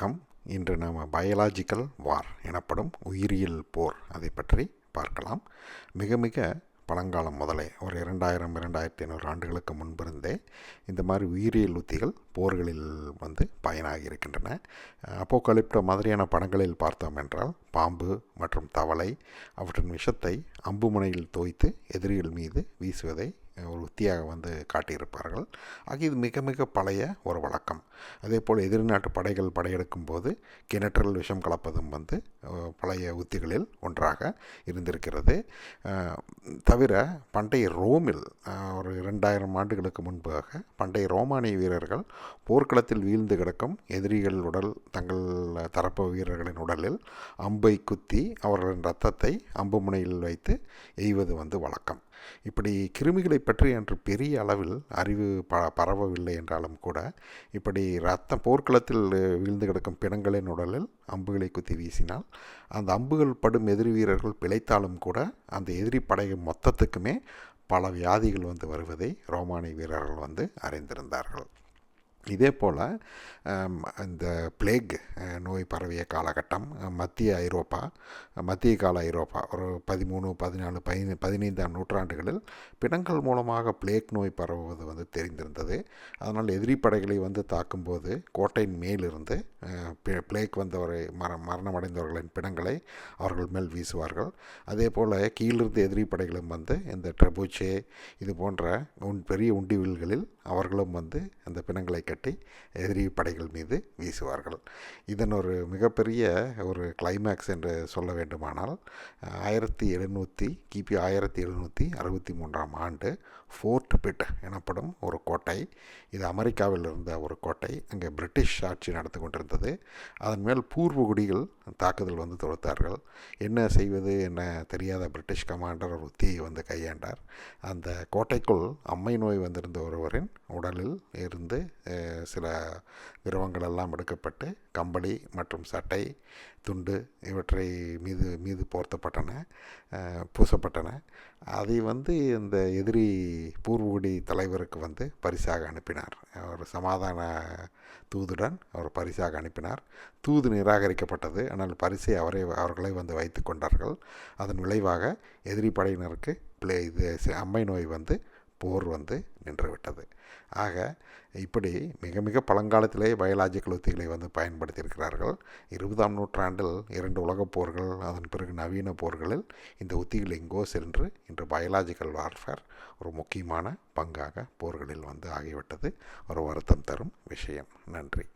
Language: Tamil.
வணக்கம். இன்று நாம் பயாலாஜிக்கல் வார் எனப்படும் உயிரியல் போர் அதை பற்றி பார்க்கலாம். மிக மிக பழங்காலம் முதலே ஒரு இரண்டாயிரம் இரண்டாயிரத்தி ஐநூறு ஆண்டுகளுக்கு முன்பிருந்தே இந்த மாதிரி உயிரியல் உத்திகள் போர்களில் வந்து பயனாகி இருக்கின்றன. அப்போகலிப்டோ மாதிரியான படங்களில் பார்த்தோம் என்றால் பாம்பு மற்றும் தவளை அவற்றின் விஷத்தை அம்பு முனையில் தோய்த்து எதிரிகள் மீது வீசுவதை ஒரு உத்தியாக வந்து காட்டியிருப்பார்கள். ஆக இது மிக மிக பழைய ஒரு வழக்கம். அதே போல் எதிர்நாட்டு படைகள் படையெடுக்கும் போது கிணற்றில் விஷம் கலப்பதும் வந்து பழைய உத்திகளில் ஒன்றாக இருந்திருக்கிறது. தவிர பண்டைய ரோமில் ஒரு இரண்டாயிரம் ஆண்டுகளுக்கு முன்பாக பண்டைய ரோமானிய வீரர்கள் போர்க்களத்தில் வீழ்ந்து கிடக்கும் எதிரிகள் உடல் தங்கள் தரப்பு வீரர்களின் உடலில் அம்பை குத்தி அவர்களின் ரத்தத்தை அம்பு முனையில் வைத்து எய்வது வந்து வழக்கம். இப்படி கிருமிகளை பற்றி அன்று பெரிய அளவில் அறிவு ப பரவவில்லை என்றாலும் கூட இப்படி ரத்தம் போர்க்களத்தில் வீழ்ந்து கிடக்கும் பிணங்களின் உடலில் அம்புகளை குத்தி வீசினால் அந்த அம்புகள் படும் எதிரி வீரர்கள் பிழைத்தாலும் கூட அந்த எதிரி படையின் மொத்தத்துக்குமே பல வியாதிகள் வந்து வருவதை ரோமானிய வீரர்கள் வந்து அறிந்திருந்தார்கள். இதே போல் இந்த பிளேக் நோய் பரவிய காலகட்டம் மத்திய ஐரோப்பா மத்திய கால ஐரோப்பா ஒரு பதிமூணு பதினாலு பதினை பதினைந்தாம் நூற்றாண்டுகளில் பிணங்கள் மூலமாக பிளேக் நோய் பரவுவது வந்து தெரிந்திருந்தது. அதனால் எதிரி படைகளை வந்து தாக்கும்போது கோட்டையின் மேலிருந்து பிளேக் வந்தவரை மர மரணமடைந்தவர்களின் பிணங்களை அவர்கள் மேல் வீசுவார்கள். அதே போல் கீழிருந்து எதிரி படைகளும் வந்து இந்த ட்ரெபூச்சே இது போன்ற உன் பெரிய உண்டிவில்களில் அவர்களும் வந்து அந்த பிணங்களை கட்டி எதிரி படைகள் மீது வீசுவார்கள். இதன் ஒரு மிகப்பெரிய ஒரு கிளைமேக்ஸ் என்று சொல்ல வேண்டுமானால் ஆயிரத்தி எழுநூற்றி கிபி ஆயிரத்தி எழுநூற்றி அறுபத்தி மூன்றாம் ஆண்டு ஃபோர்ட் பிட் எனப்படும் ஒரு கோட்டை இது அமெரிக்காவில் இருந்த ஒரு கோட்டை அங்கே பிரிட்டிஷ் ஆட்சி நடந்து கொண்டிருந்தது. அதன் மேல் பூர்வ குடிகள் தாக்குதல் வந்து தொடுத்தார்கள். என்ன செய்வது என்ன தெரியாத பிரிட்டிஷ் கமாண்டர் ஒரு உத்தியை வந்து கையாண்டார். அந்த கோட்டைக்குள் அம்மை நோய் வந்திருந்த ஒருவரின் உடலில் இருந்து சில திரவங்கள் எல்லாம் எடுக்கப்பட்டு கம்பளி மற்றும் சட்டை துண்டு இவற்றை மீது மீது போர்த்தப்பட்டன பூசப்பட்டன. அதை வந்து இந்த எதிரி பூர்வகுடி தலைவருக்கு வந்து பரிசாக அனுப்பினார். ஒரு சமாதான தூதுடன் அவர் பரிசாக அனுப்பினார். தூது நிராகரிக்கப்பட்டது. ஆனால் பரிசை அவரை அவர்களை வந்து வைத்து கொண்டார்கள். அதன் விளைவாக எதிரி படையினருக்கு பிளே இது அம்மை நோய் வந்து போர் வந்து நின்றுவிட்டது. ஆக இப்படி மிக மிக பழங்காலத்திலே பயாலாஜிக்கல் உத்திகளை வந்து பயன்படுத்தியிருக்கிறார்கள். இருபதாம் நூற்றாண்டில் இரண்டு உலகப் போர்கள் அதன் பிறகு நவீன போர்களில் இந்த உத்திகள் எங்கோ சென்று இன்று பயாலாஜிக்கல் வார்ஃபேர் ஒரு முக்கியமான பங்காக போர்களில் வந்து ஆகிவிட்டது. ஒரு வருத்தம் தரும் விஷயம். நன்றி.